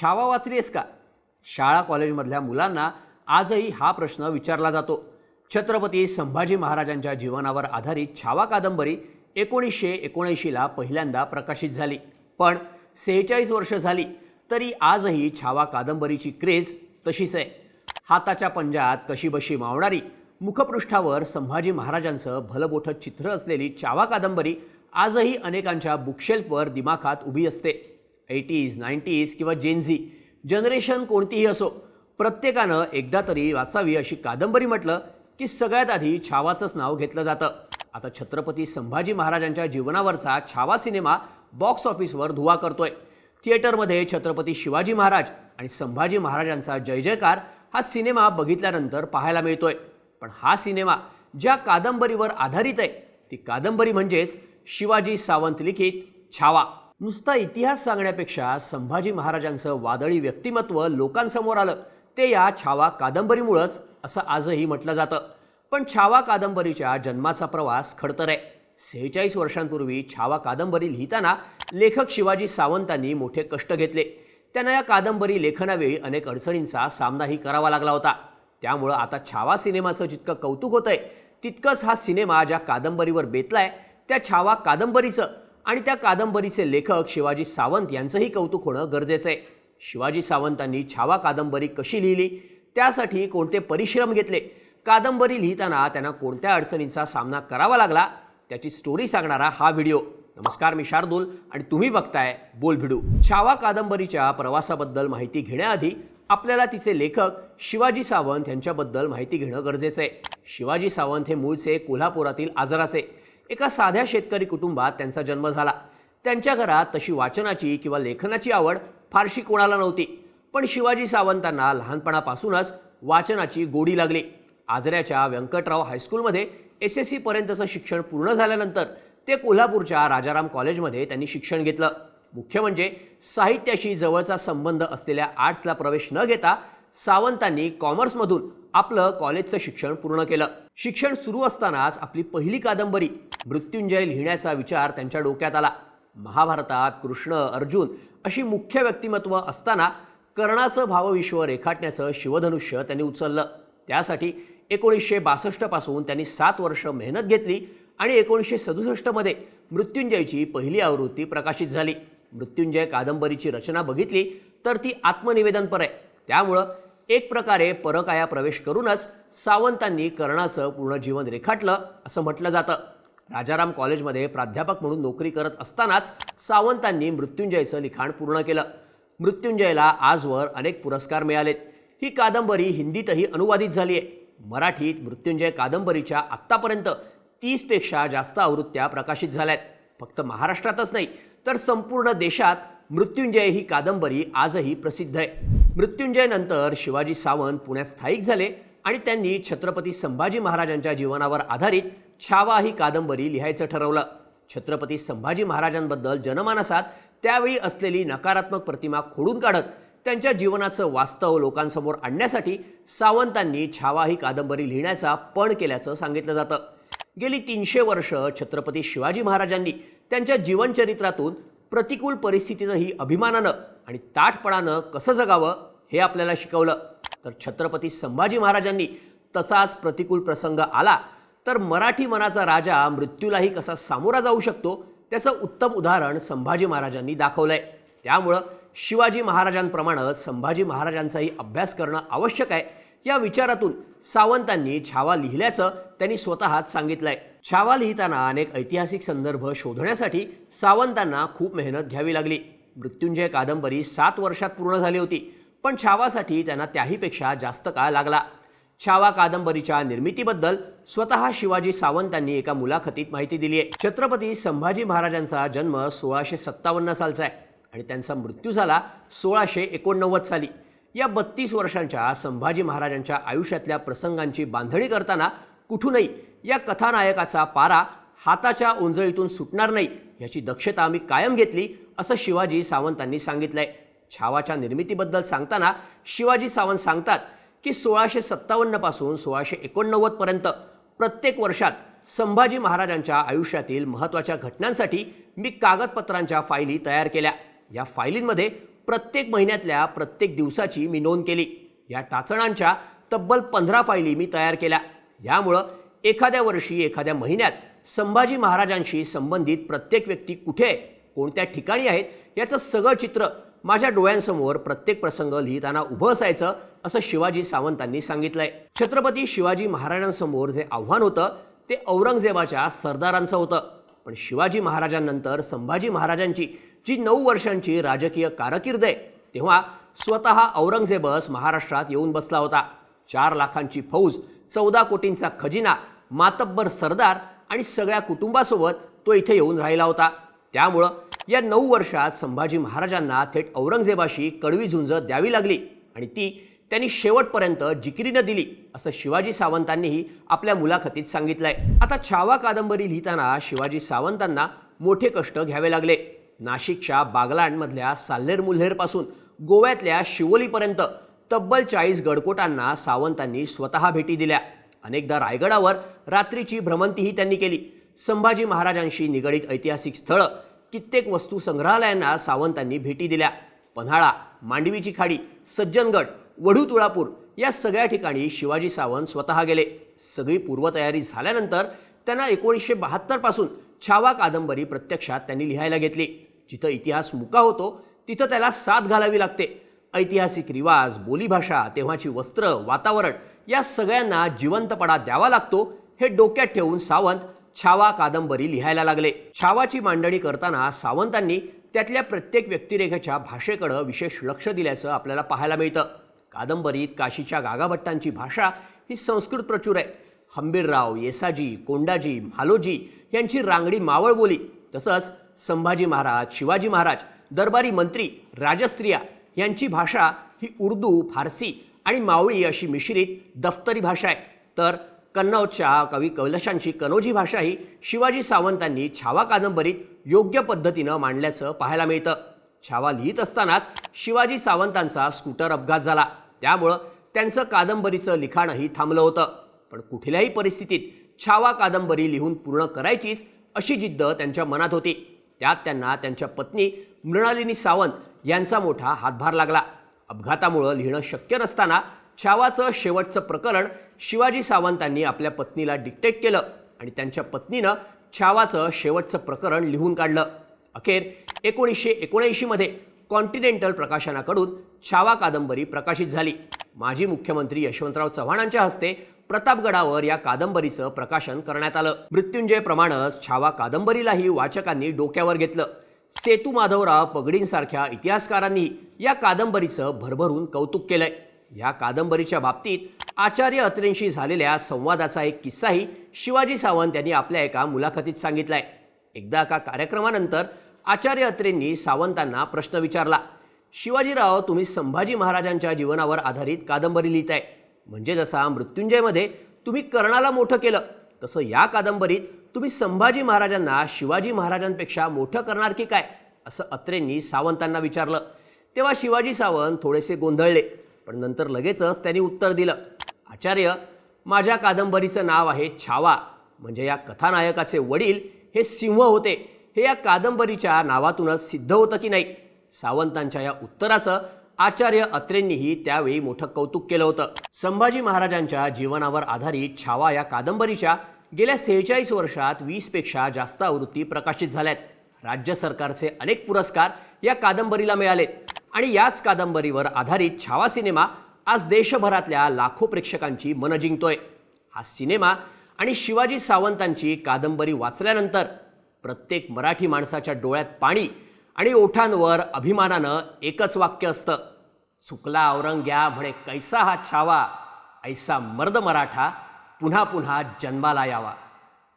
छावा वाचली आहेस का? शाळा कॉलेजमधल्या मुलांना आजही हा प्रश्न विचारला जातो. छत्रपती संभाजी महाराजांच्या जीवनावर आधारित छावा कादंबरी एकोणीसशे एकोणऐंशीला पहिल्यांदा प्रकाशित झाली. पण सेहेचाळीस वर्ष झाली तरी आजही छावा कादंबरीची क्रेज तशीच आहे. हाताच्या पंजात कशीबशी मावणारी मुखपृष्ठावर संभाजी महाराजांचं भलबोठं चित्र असलेली छावा कादंबरी आजही अनेकांच्या बुकशेल्फवर दिमाखात उभी असते. एटीज नाईन्टीज किंवा जेनझी जनरेशन कोणतीही असो प्रत्येकानं एकदा तरी वाचावी अशी कादंबरी म्हटलं की सगळ्यात आधी छावाचंच नाव घेतलं जातं. आता छत्रपती संभाजी महाराजांच्या जीवनावरचा छावा सिनेमा बॉक्स ऑफिसवर धुवा करतोय. थिएटरमध्ये छत्रपती शिवाजी महाराज आणि संभाजी महाराजांचा जय जयकार हा सिनेमा बघितल्यानंतर पाहायला मिळतोय. पण हा सिनेमा ज्या कादंबरीवर आधारित आहे ती कादंबरी म्हणजेच शिवाजी सावंत लिखित छावा. नुसता इतिहास सांगण्यापेक्षा संभाजी महाराजांचं वादळी व्यक्तिमत्व लोकांसमोर आलं. ते या छावा कादंबरीमुळंच असं आजही म्हटलं जातं. पण छावा कादंबरीच्या जन्माचा प्रवास खडतर आहे. सेहेचाळीस वर्षांपूर्वी छावा कादंबरी लिहिताना लेखक शिवाजी सावंतांनी मोठे कष्ट घेतले. त्यांना या कादंबरी लेखनावेळी अनेक अडचणींचा सामनाही करावा लागला होता. त्यामुळं आता छावा सिनेमाचं जितकं कौतुक होतंय तितकंच हा सिनेमा ज्या कादंबरीवर बेतलाय त्या छावा कादंबरीचं आणि त्या कादंबरीचे लेखक शिवाजी सावंत यांचंही कौतुक होणं गरजेचं आहे. शिवाजी सावंतांनी छावा कादंबरी कशी लिहिली? त्यासाठी कोणते परिश्रम घेतले? कादंबरी लिहिताना त्यांना कोणत्या अडचणींचा सामना करावा लागला? त्याची स्टोरी सांगणारा हा व्हिडिओ नमस्कार मी शार्दूल आणि तुम्ही बघताय बोल भिडू. छावा कादंबरीच्या प्रवासाबद्दल माहिती घेण्याआधी आपल्याला तिचे लेखक शिवाजी सावंत यांच्याबद्दल माहिती घेणं गरजेचं आहे. शिवाजी सावंत हे मूळचे कोल्हापुरातील आजराचे. एका साध्या शेतकरी कुटुंबात त्यांचा जन्म झाला. त्यांच्या घरात तशी वाचनाची किंवा लेखनाची आवड फारशी कोणाला नव्हती. पण शिवाजी सावंतांना लहानपणापासूनच वाचनाची गोडी लागली. आजऱ्याच्या व्यंकटराव हायस्कूलमध्ये एस एस सीपर्यंतचं शिक्षण पूर्ण झाल्यानंतर ते कोल्हापूरच्या राजाराम कॉलेजमध्ये त्यांनी शिक्षण घेतलं. मुख्य म्हणजे साहित्याशी जवळचा संबंध असलेल्या आर्ट्सला प्रवेश न घेता सावंतांनी कॉमर्समधून आपलं कॉलेजचं शिक्षण पूर्ण केलं. शिक्षण सुरू असतानाच आपली पहिली कादंबरी मृत्युंजय लिहिण्याचा विचार त्यांच्या डोक्यात आला. महाभारतात कृष्ण अर्जुन अशी मुख्य व्यक्तिमत्व असताना कर्णाचं भावविश्व रेखाटण्याचं शिवधनुष्य त्यांनी उचललं. त्यासाठी एकोणीसशे बासष्टपासून त्यांनी सात वर्ष मेहनत घेतली आणि एकोणीसशे सदुसष्टमध्ये मृत्युंजयची पहिली आवृत्ती प्रकाशित झाली. मृत्युंजय कादंबरीची रचना बघितली तर ती आत्मनिवेदनपर आहे त्यामुळं एक प्रकारे परकाया प्रवेश करूनच सावंतांनी कर्णाचं पूर्ण जीवन रेखाटलं असं म्हटलं जातं. राजाराम कॉलेजमध्ये प्राध्यापक म्हणून नोकरी करत असतानाच सावंतांनी मृत्युंजयचं लिखाण पूर्ण केलं. मृत्युंजयला आजवर अनेक पुरस्कार मिळालेत. ही कादंबरी हिंदीतही अनुवादित झाली आहे मराठीत मृत्युंजय कादंबरीच्या आत्तापर्यंत तीसपेक्षा जास्त आवृत्त्या प्रकाशित झाल्यात. फक्त महाराष्ट्रातच नाही तर संपूर्ण देशात मृत्युंजय ही कादंबरी आजही प्रसिद्ध आहे. मृत्युंजयनंतर शिवाजी सावंत पुण्यात स्थायिक झाले. आणि त्यांनी छत्रपती संभाजी महाराजांच्या जीवनावर आधारित छावा ही कादंबरी लिहायचं ठरवलं. छत्रपती संभाजी महाराजांबद्दल जनमानसात त्यावेळी असलेली नकारात्मक प्रतिमा खोडून काढत त्यांच्या जीवनाचं वास्तव लोकांसमोर आणण्यासाठी सावंतांनी छावा ही कादंबरी लिहिण्याचा पण केल्याचं सांगितलं जातं. गेली तीनशे वर्ष छत्रपती शिवाजी महाराजांनी त्यांच्या जीवनचरित्रातून प्रतिकूल परिस्थितीतही अभिमानानं आणि ताठपणानं कसं जगावं हे आपल्याला शिकवलं. तर छत्रपती संभाजी महाराजांनी तसाच प्रतिकूल प्रसंग आला तर मराठी मनाचा राजा मृत्यूलाही कसा सामोरा जाऊ शकतो त्याचं उत्तम उदाहरण संभाजी महाराजांनी दाखवलंय. त्यामुळं शिवाजी महाराजांप्रमाणेच संभाजी महाराजांचाही अभ्यास करणं आवश्यक आहे. या विचारातून सावंतांनी छावा लिहिल्याचं त्यांनी स्वतःच सांगितलंय. छावा लिहिताना अनेक ऐतिहासिक संदर्भ शोधण्यासाठी सावंतांना खूप मेहनत घ्यावी लागली. मृत्युंजय कादंबरी सात वर्षात पूर्ण झाली होती. पण छावासाठी त्यांना त्याहीपेक्षा जास्त काळ लागला. छावा कादंबरीच्या निर्मितीबद्दल स्वतः शिवाजी सावंत यांनी एका मुलाखतीत माहिती दिली आहे छत्रपती संभाजी महाराजांचा जन्म सोळाशे सत्तावन्न सालचा आहे आणि त्यांचा मृत्यू झाला सोळाशे एकोणनव्वद साली. या बत्तीस वर्षांच्या संभाजी महाराजांच्या आयुष्यातल्या प्रसंगांची बांधणी करताना कुठूनही या कथानायकाचा पारा हाताच्या ओंजळीतून सुटणार नाही याची दक्षता आम्ही कायम घेतली असं शिवाजी सावंतांनी सांगितलंय. छावाच्या निर्मितीबद्दल सांगताना शिवाजी सावंत सांगतात की सोळाशे सत्तावन्नपासून सोळाशे एकोणनव्वदपर्यंत प्रत्येक वर्षात संभाजी महाराजांच्या आयुष्यातील महत्त्वाच्या घटनांसाठी मी कागदपत्रांच्या फायली तयार केल्या. या फायलींमध्ये प्रत्येक महिन्यातल्या प्रत्येक दिवसाची मी नोंद केली. या टाचणांच्या तब्बल पंधरा फायली मी तयार केल्या. यामुळं एखाद्या वर्षी एखाद्या महिन्यात संभाजी महाराजांशी संबंधित प्रत्येक व्यक्ती कुठे आहे कोणत्या ठिकाणी आहेत याचं सगळं चित्र माझ्या डोळ्यांसमोर प्रत्येक प्रसंग लिहिताना उभं असायचं असं शिवाजी सावंतांनी सांगितलंय. छत्रपती शिवाजी महाराजांसमोर जे आव्हान होतं ते औरंगजेबाच्या सरदारांचं होतं. पण शिवाजी महाराजांनंतर संभाजी महाराजांची जी नऊ वर्षांची राजकीय कारकीर्द आहे तेव्हा स्वतः औरंगजेबच महाराष्ट्रात येऊन बसला होता. चार लाखांची फौज चौदा कोटींचा खजिना मातब्बर सरदार आणि सगळ्या कुटुंबासोबत तो इथे येऊन राहिला होता. त्यामुळं या नऊ वर्षात संभाजी महाराजांना थेट औरंगजेबाशी कडवी झुंज द्यावी लागली आणि ती त्यांनी शेवटपर्यंत जिकिरीनं दिली असं शिवाजी सावंतांनीही आपल्या मुलाखतीत सांगितलंय. आता छावा कादंबरी लिहिताना शिवाजी सावंतांना मोठे कष्ट घ्यावे लागले. नाशिकच्या बागलांडमधल्या साल्हेर मुल्हेरपासून गोव्यातल्या शिवोलीपर्यंत तब्बल चाळीस गडकोटांना सावंतांनी स्वतः भेटी दिल्या. अनेकदा रायगडावर रात्रीची भ्रमंतीही त्यांनी केली. संभाजी महाराजांशी निगडीत ऐतिहासिक स्थळं कित्येक वस्तू संग्रहालयांना सावंतांनी भेटी दिल्या. पन्हाळा मांडवीची खाडी सज्जनगड वढू तुळापूर या सगळ्या ठिकाणी शिवाजी सावंत स्वतः गेले. सगळी पूर्वतयारी झाल्यानंतर त्यांना एकोणीसशे बहात्तरपासून छावा कादंबरी प्रत्यक्षात त्यांनी लिहायला घेतली. जिथं इतिहास मुका होतो तिथं त्याला साथ घालावी लागते. ऐतिहासिक रिवाज बोलीभाषा तेव्हाची वस्त्र वातावरण या सगळ्यांना जिवंतपणा द्यावा लागतो हे डोक्यात ठेवून सावंत छावा कादंबरी लिहायला लागले. छावाची मांडणी करताना सावंतांनी त्यातल्या प्रत्येक व्यक्तिरेखेच्या भाषेकडं विशेष लक्ष दिल्याचं आपल्याला पाहायला मिळतं. कादंबरीत काशीच्या गागाभट्टांची भाषा ही संस्कृत प्रचूर आहे. हंबीरराव येसाजी कोंडाजी म्हालोजी यांची रांगडी मावळ बोली तसंच संभाजी महाराज शिवाजी महाराज दरबारी मंत्री राजस्त्रिया यांची भाषा ही उर्दू फारसी आणि मावळी अशी मिश्रित दफ्तरी भाषा आहे. तर कन्नौजच्या कवी कैलाशांची कनोजी भाषा ही शिवाजी सावंतांनी छावा कादंबरीत योग्य पद्धतीनं मांडल्याचं पाहायला मिळतं. छावा लिहित असतानाच शिवाजी सावंतांचा स्कूटर अपघात झाला. त्यामुळं त्यांचं कादंबरीचं लिखाणही थांबलं होतं. पण कुठल्याही परिस्थितीत छावा कादंबरी लिहून पूर्ण करायचीच अशी जिद्द त्यांच्या मनात होती. त्यात त्यांना त्यांच्या पत्नी मृणालिनी सावंत यांचा मोठा हातभार लागला. अपघातामुळं लिहिणं शक्य नसताना छावाचं शेवटचं प्रकरण शिवाजी सावंतांनी आपल्या पत्नीला डिक्टेट केलं आणि त्यांच्या पत्नीनं छावाचं शेवटचं प्रकरण लिहून काढलं. अखेर एकोणीसशे एकोणऐंशीमध्ये कॉन्टिनेंटल प्रकाशनाकडून छावा कादंबरी प्रकाशित झाली. माजी मुख्यमंत्री यशवंतराव चव्हाणांच्या हस्ते प्रतापगडावर या कादंबरीचं प्रकाशन करण्यात आलं. मृत्युंजय प्रमाणच छावा कादंबरीलाही वाचकांनी डोक्यावर घेतलं. सेतू माधवराव पगडींसारख्या इतिहासकारांनी या कादंबरीचं भरभरून कौतुक केलंय. या कादंबरीच्या बाबतीत आचार्य अत्रेंशी झालेल्या संवादाचा एक किस्साही शिवाजी सावंत यांनी आपल्या एका मुलाखतीत सांगितला आहे एकदा एका कार्यक्रमानंतर आचार्य अत्रेंनी सावंतांना प्रश्न विचारला शिवाजीराव तुम्ही संभाजी महाराजांच्या जीवनावर आधारित कादंबरी लिहित आहे म्हणजे जसा मृत्युंजयमध्ये तुम्ही कर्णाला मोठं केलं तसं या कादंबरीत तुम्ही संभाजी महाराजांना शिवाजी महाराजांपेक्षा मोठं करणार की काय? असं अत्रेंनी सावंतांना विचारलं. तेव्हा शिवाजी सावंत थोडेसे गोंधळले. पण नंतर लगेचच त्यांनी उत्तर दिलं. आचार्य माझ्या कादंबरीचं नाव आहे छावा. म्हणजे या कथानायकाचे वडील हे सिंह होते. हे या कादंबरीच्या नावातूनच सिद्ध होतं की नाही? सावंतांच्या या उत्तराचं आचार्य अत्रेंनीही त्यावेळी मोठं कौतुक केलं होतं. संभाजी महाराजांच्या जीवनावर आधारित छावा या कादंबरीच्या गेल्या सेहेचाळीस वर्षात वीसपेक्षा जास्त आवृत्ती प्रकाशित झाल्यात. राज्य सरकारचे अनेक पुरस्कार या कादंबरीला मिळालेत. आणि याच कादंबरीवर आधारित छावा सिनेमा आज देशभरातल्या लाखो प्रेक्षकांची मनं जिंकतोय. हा सिनेमा आणि शिवाजी सावंतांची कादंबरी वाचल्यानंतर प्रत्येक मराठी माणसाच्या डोळ्यात पाणी आणि ओठांवर अभिमानानं एकच वाक्य असतं. चुकला औरंग्या म्हणे कैसा हा छावा ऐसा मर्द मराठा पुन्हा पुन्हा जन्माला यावा.